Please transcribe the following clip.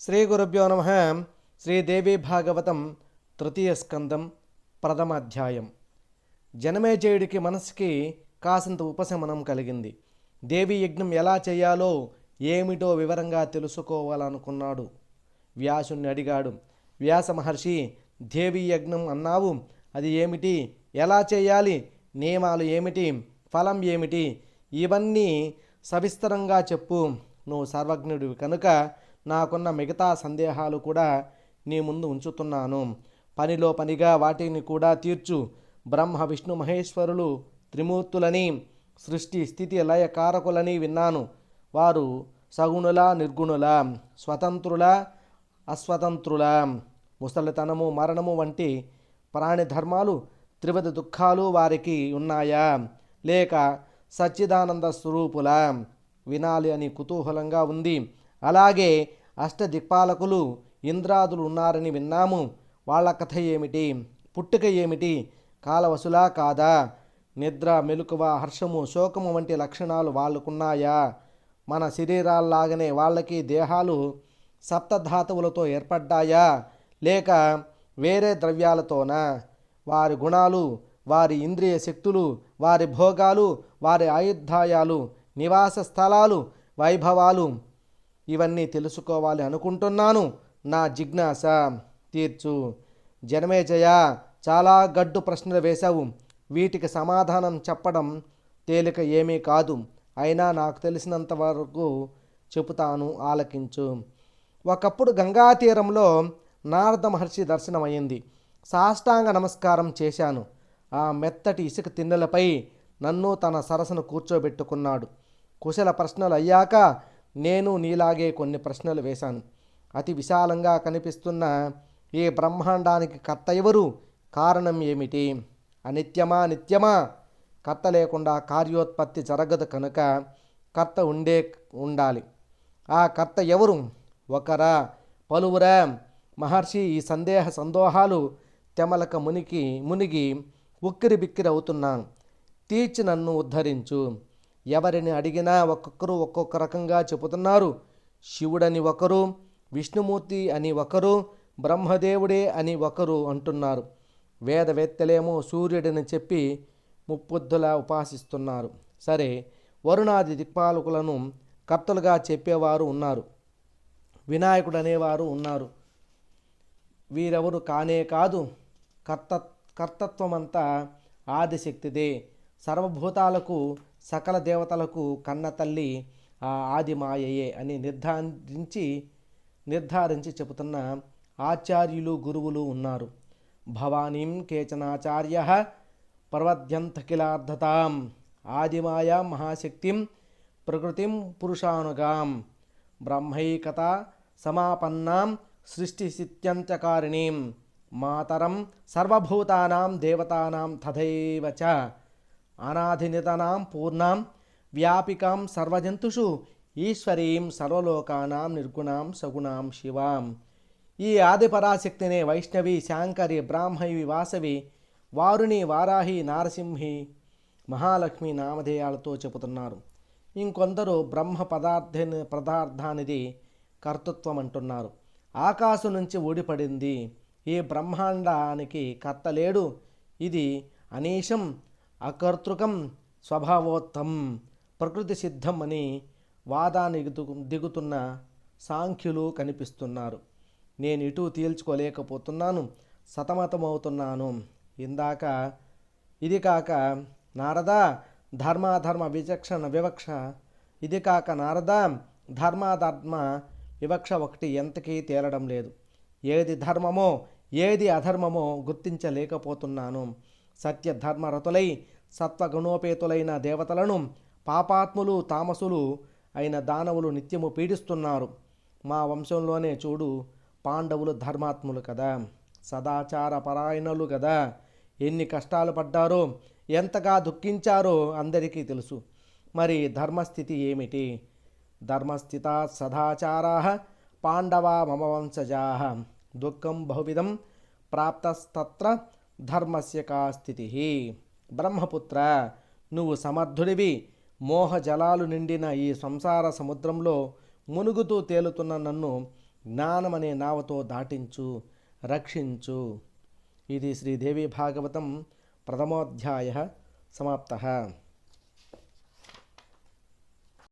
శ్రీ గురుభ్యో నమ. శ్రీదేవి భాగవతం తృతీయ స్కందం ప్రథమ అధ్యాయం. జనమేజయుడికి మనసుకి కాసింత ఉపశమనం కలిగింది. దేవి యజ్ఞం ఎలా చేయాలో ఏమిటో వివరంగా తెలుసుకోవాలనుకున్నాడు. వ్యాసుణ్ణి అడిగాడు. వ్యాస మహర్షి దేవి యజ్ఞం అన్నావు? అది ఏమిటి? ఎలా చేయాలి? నియమాలు ఏమిటి? ఫలం ఏమిటి? ఇవన్నీ సవిస్తరంగా చెప్పు. నువ్వు సర్వజ్ఞుడివి కనుక నాకున్న మిగతా సందేహాలు కూడా నీ ముందు ఉంచుతున్నాను. పనిలో పనిగా వాటిని కూడా తీర్చు. బ్రహ్మ విష్ణు మహేశ్వరులు త్రిమూర్తులని సృష్టి స్థితి లయ కారకులని విన్నాను. వారు సగుణుల నిర్గుణుల స్వతంత్రుల అస్వతంత్రుల. ముసలితనము మరణము వంటి ప్రాణి ధర్మాలు త్రివిధ దుఃఖాలు వారికి ఉన్నాయా? లేక సచ్చిదానంద స్వరూపుల? వినాలి అని కుతూహలంగా ఉంది. అలాగే అష్టదిక్పాలకులు ఇంద్రాదులు ఉన్నారని విన్నాము. వాళ్ళ కథ ఏమిటి? పుట్టుక ఏమిటి? కాలవసులా కాదా? నిద్ర మెలకువ హర్షము శోకము వంటి లక్షణాలు వాళ్ళకున్నాయా? మన శరీరాల్లాగనే వాళ్ళకి దేహాలు సప్తధాతువులతో ఏర్పడ్డాయా? లేక వేరే ద్రవ్యాలతోనా? వారి గుణాలు వారి ఇంద్రియ శక్తులు వారి భోగాలు వారి ఆయుధాయాలు నివాస స్థలాలు వైభవాలు ఇవన్నీ తెలుసుకోవాలి అనుకుంటున్నాను. నా జిజ్ఞాస తీర్చు. జనమేజయ చాలా గడ్డు ప్రశ్నలు వేశావు. వీటికి సమాధానం చెప్పడం తేలిక ఏమీ కాదు. అయినా నాకు తెలిసినంత వరకు చెబుతాను ఆలకించు. ఒకప్పుడు గంగా తీరంలో నారద మహర్షి దర్శనమైంది సాష్టాంగ నమస్కారం చేశాను. ఆ మెత్తటి ఇసుక తిన్నెలపై నన్ను తన సరసను కూర్చోబెట్టుకున్నాడు. కుశల ప్రశ్నలు అయ్యాక నేను నీలాగే కొన్ని ప్రశ్నలు వేశాను. అతి విశాలంగా కనిపిస్తున్న ఈ బ్రహ్మాండానికి కర్త ఎవరు? కారణం ఏమిటి? అనిత్యమా నిత్యమా? కర్త లేకుండా కార్యోత్పత్తి జరగదు కనుక కర్త ఉండే ఉండాలి. ఆ కర్త ఎవరు? ఒకరా పలువురా? మహర్షి ఈ సందేహ సందోహాలు తెమలక మునికి మునిగి ఉక్కిరి బిక్కిరి అవుతున్నాను తీర్చి నన్ను ఉద్ధరించు. ఎవరిని అడిగినా ఒక్కొక్కరు ఒక్కొక్క రకంగా చెబుతున్నారు. శివుడని ఒకరు విష్ణుమూర్తి అని ఒకరు బ్రహ్మదేవుడే అని ఒకరు అంటున్నారు. వేదవేత్తలేమో సూర్యుడిని చెప్పి ముప్పొద్దులా ఉపాసిస్తున్నారు. సరే వరుణాది దిక్పాలకులను కర్తలుగా చెప్పేవారు ఉన్నారు. వినాయకుడు అనేవారు ఉన్నారు. వీరెవరు కానే కాదు కర్త కర్తత్వమంతా ఆదిశక్తిదే. సర్వభూతాలకు సకల దేవతలకు కన్న తల్లి ఆది మాయయే అని నిర్ధారించి నిర్ధారించి చెబుతున్న ఆచార్యులు గురువులు ఉన్నారు. భవానీం కేచనాచార్య పర్వద్యంతకిలార్ధతాం ఆదిమాయా మహాశక్తిం ప్రకృతిం పురుషానుగాం బ్రహ్మైకత సమాపన్నాం సృష్టిసిత్యంతకారిణీం మాతరం సర్వభూతానాం దేవతానాం తథైవ చ అనాధినితనాం పూర్ణాం వ్యాపికాం సర్వజంతుషు ఈశ్వరీం సర్వలోకానాం నిర్గుణాం సగుణాం శివాం. ఈ ఆదిపరాశక్తినే వైష్ణవి శాంకరి బ్రాహ్మవి వాసవి వారుని వారాహి నారసింహి మహాలక్ష్మి నామధేయాలతో చెబుతున్నారు. ఇంకొందరు బ్రహ్మ పదార్థ పదార్థానిది కర్తృత్వం అంటున్నారు ఆకాశం నుంచి ఊడిపడింది. ఈ బ్రహ్మాండానికి కర్త లేడు. ఇది అనీశం అకర్తృకం స్వభావోత్తం ప్రకృతి సిద్ధం అని వాదాన్ని దిగుతున్న సాంఖ్యులు కనిపిస్తున్నారు. నేను ఇటు తేల్చుకోలేకపోతున్నాను సతమతమవుతున్నాను. ఇందాక ఇది కాక నారద ధర్మాధర్మ విచక్షణ వివక్ష ఇది కాక నారద ధర్మాధర్మ వివక్ష ఒకటి ఎంతకీ తేలడం లేదు. ఏది ధర్మమో ఏది అధర్మమో గుర్తించలేకపోతున్నాను. సత్యధర్మరతులై సత్వగుణోపేతులైన దేవతలను పాపాత్ములు తామసులు అయిన దానవులు నిత్యము పీడిస్తున్నారు. మా వంశంలోనే చూడు పాండవులు ధర్మాత్ములు కదా సదాచార పరాయణులు కదా. ఎన్ని కష్టాలు పడ్డారో ఎంతగా దుఃఖించారో అందరికీ తెలుసు. మరి ధర్మస్థితి ఏమిటి? ధర్మస్థిత సదాచారా పాండవా మమ వంశజా. దుఃఖం బహువిధం ప్రాప్తస్తత్ర ధర్మస్య కా స్థితి. బ్రహ్మపుత్ర నువ్వు సమర్థుడివి. మోహజలాలు నిండిన ఈ సంసార సముద్రంలో మునుగుతూ తేలుతున్న నన్ను జ్ఞానమనే నావతో దాటించు రక్షించు. ఇది శ్రీదేవి భాగవతం ప్రథమోధ్యాయ సమాప్త.